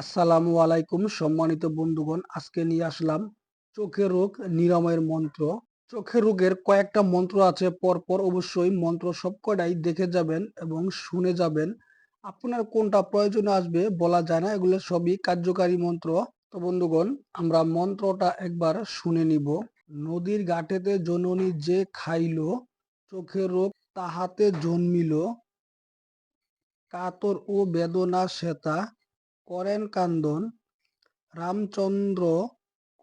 আসসালামু আলাইকুম সম্মানিত বন্ধুগণ, আজকে নিয়ে আসলাম চোখের রোগ নিরাময়ের মন্ত্র। চোখের রোগের কয়েকটা মন্ত্র আছে, পরপর অবশ্যই মন্ত্র সবকটাই দেখে যাবেন এবং শুনে যাবেন। আপনার কোনটা প্রয়োজনে আসবে বলা যায় না, এগুলো সবই কার্যকারী মন্ত্র। তো বন্ধুগণ, আমরা মন্ত্রটা একবার শুনে নিব। নদীর ঘাটেতে জননী যে খাইল চোখের রোগ তাহাতে জন্মিল। কাতর ও বেদনা শ্বেতা করেন কান্দন, রামচন্দ্র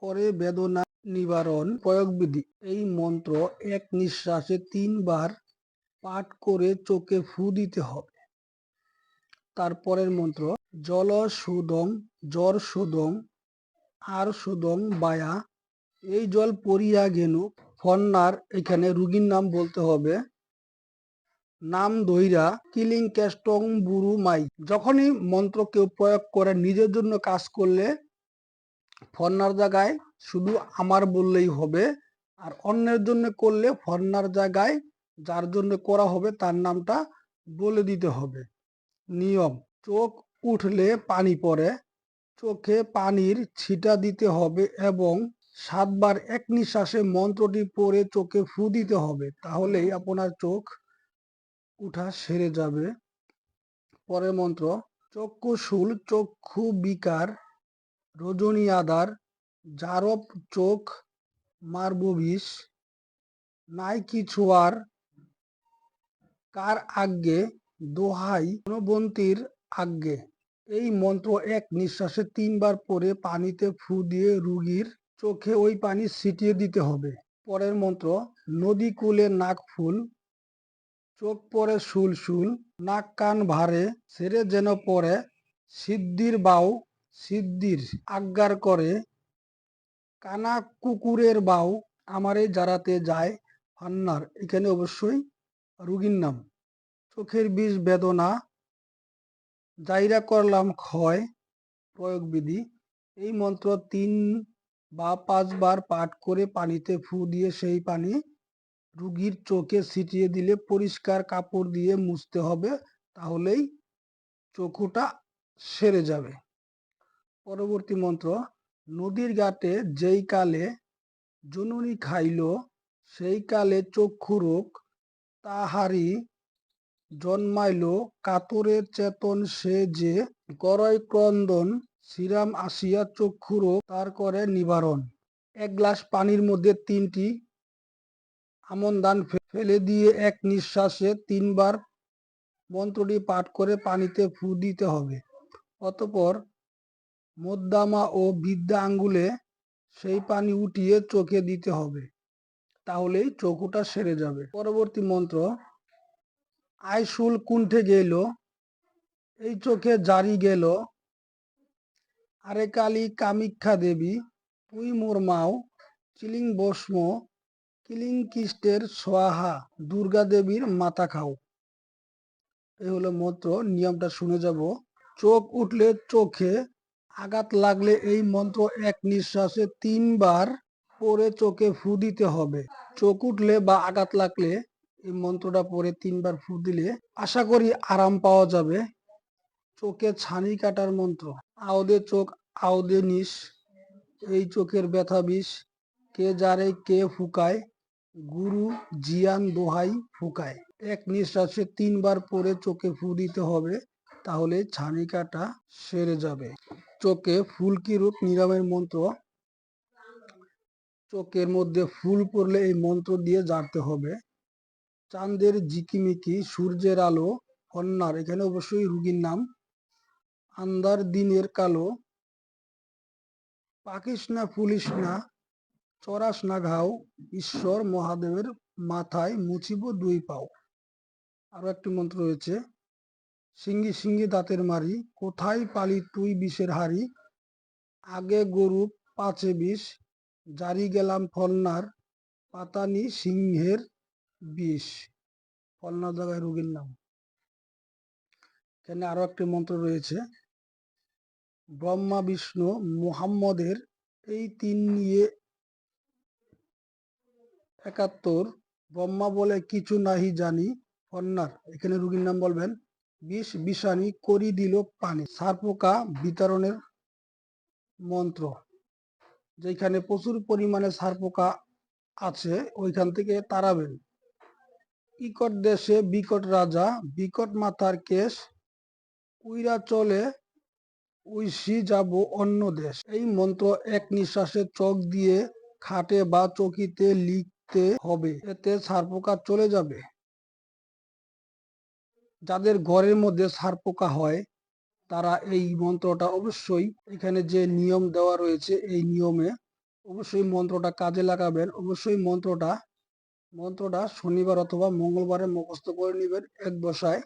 করে বেদনা নিবারণ প্রয়োগবিধি। এই মন্ত্র এক নিঃশ্বাসে তিনবার পাঠ করে চোখে ফু দিতে হবে। তারপরের মন্ত্র, জল সুদং, জ্বর সুদং, আর সুদং বায়া, এই জল পরিয়া গেনু ফন্নার এখানে রুগীর নাম বলতে হবে নাম দইরা কিলিং ক্যাস্টং বুরু মাই। যখনই মন্ত্র কেউ প্রয়োগ করে নিজের জন্য কাজ করলে ফর্নার জায়গায় শুধু আমার বললেই হবে, আর অন্যের জন্য করলে ফর্নার জায়গায় যার জন্য করা হবে তার নামটা বলে দিতে হবে। নিয়ম, চোখ উঠলে পানি পড়ে, চোখে পানির ছিটা দিতে হবে এবং সাতবার এক নিঃশ্বাসে মন্ত্রটি পরে চোখে ফু দিতে হবে। তাহলেই আপনার চোখ উঠা সেরে যাবে। পরের মন্ত্র চক্ষুশুল চক্ষু বিকার, রজনী আদার জারব চোখ মারব বিষ নাই কিছু আর, কার আজ্ঞে, দোহাই বন্তির আজ্ঞে। এই মন্ত্র এক নিঃশ্বাসে তিনবার পরে পানিতে ফু দিয়ে রুগীর চোখে ওই পানি ছিটিয়ে দিতে হবে। পরের মন্ত্র নদী কূলে নাক ফুল চোখ পরে শুল শুল নাক কান ভারে, ছেড়ে যেন পরে সিদ্ধির বাউ, সিদ্ধির আজ্ঞার করে, কানা কুকুরের বাউ, আমারে জারাতে যায় ফান্নার এখানে অবশ্যই রুগীর নাম। চোখের বিষ, বেদনা, জাইরা করলাম ক্ষয়, প্রয়োগ বিধি। এই মন্ত্র তিন বা পাঁচবার পাঠ করে পানিতে ফু দিয়ে সেই পানি রুগীর চোখে ছিটিয়ে দিলে পরিষ্কার কাপড় দিয়ে মুছতে হবে, তাহলেই চক্ষুটা সেরে যাবে। পরবর্তী মন্ত্র, নদীর ঘাটে যেই কালে জননী খাইল, সেই কালে চক্ষু রোগ তাহারি জন্মাইল, কাতরের চেতন সে যে করয় ক্রন্দন, শ্রীরাম আসিয়া চক্ষু রোগ তার করে নিবারণ। এক গ্লাস পানির মধ্যে তিনটি আমন দান ফেলে দিয়ে এক নিঃশ্বাসে তিনবার মন্ত্রটি পাঠ করে পানিতে ফু দিতে হবে। অতপর মদ্দামা ও বিদ্যা আঙ্গুলে সেই পানি উঠিয়ে চোখে দিতে হবে, তাহলেই চোখটা সেরে যাবে। পরবর্তী মন্ত্র আইসুল কুণ্ঠে গেল, এই চোখে জারি গেল আরে কালী কামিক্ষা দেবী তুই মোর মাও, চিলিং বস্ম কিলিং কিস্টের সোয়াহা দুর্গা দেবীর মাথা খাও। এই হলো মন্ত্র, নিয়মটা শুনে যাব। চোখ উঠলে চোখে, আঘাত লাগলে এই মন্ত্র এক নিঃশ্বাসে তিনবার পরে চোখে ফু দিতে হবে। চোখ উঠলে বা আঘাত লাগলে এই মন্ত্রটা পরে তিনবার ফু দিলে আশা করি আরাম পাওয়া যাবে। চোখে ছানি কাটার মন্ত্র, আওদে চোখ, আওদে নিস এই চোখের ব্যথা বিষ, কে জারে কে ফুকায় গুরু জিয়ান দোহাই ফুকায়। এক নিঃশ্বাসে তিনবার পরে চোখে ফু দিতে হবে, তাহলে ছানিকাটা সেরে যাবে। চোখে ফুলকি রূপ নিরামের মন্ত্র। চোখের মধ্যে ফুল পড়লে এই মন্ত্র দিয়ে জানতে হবে। চাঁদের জিকিমিকি সূর্যের আলো কন্যার এখানে অবশ্যই রুগীর নাম। আন্দার দিনের কালো, পাকিস না, ফুলিস না চরাস না ঘাও ঈশ্বর মহাদেবের মাথায় মুছিব দুই পাও। আরও একটি মন্ত্র রয়েছে, সিঙ্গি সিঙ্গি দাঁতের মারি, কোথায় পালি তুই বিষের হারি আগে গরু পাঁচে বিষ, জারি গেলাম ফলনার পাতানি সিংহের বিষ। ফলনার জায়গায় রোগীর নাম। এখানে আরও একটি মন্ত্র রয়েছে, ব্রহ্মা, বিষ্ণু, মুহাম্মদের এই তিন নিয়ে একাত্তর, ব্রহ্মা বলে কিছু নাহি জানি ফন্নার এখানে রুগীর নাম বলবেন, বিষ, বিষানি করি দিল পানি, সার পোকা বিতরণের মন্ত্র, যেখানে প্রচুর পরিমাণে সার পোকা আছে, ওইখান থেকে তাড়াবেন। ইকট দেশে বিকট রাজা, বিকট মাথার কেশ, উইরা চলে, উইসি যাব অন্য দেশ। এই মন্ত্র এক নিঃশ্বাসে চোখ দিয়ে, খাটে বা চকিতে লিখতে হবে, এতে সারপোকা চলে যাবে। যাদের ঘরের মধ্যে সারপোকা হয়, তারা এই মন্ত্রটা অবশ্যই এখানে যে নিয়ম দেওয়া রয়েছে, এই নিয়মে অবশ্যই মন্ত্রটা কাজে লাগাবেন। অবশ্যই মন্ত্রটা মন্ত্রটা শনিবার অথবা মঙ্গলবারে মুখস্থ করে নেবেন এক বসায়।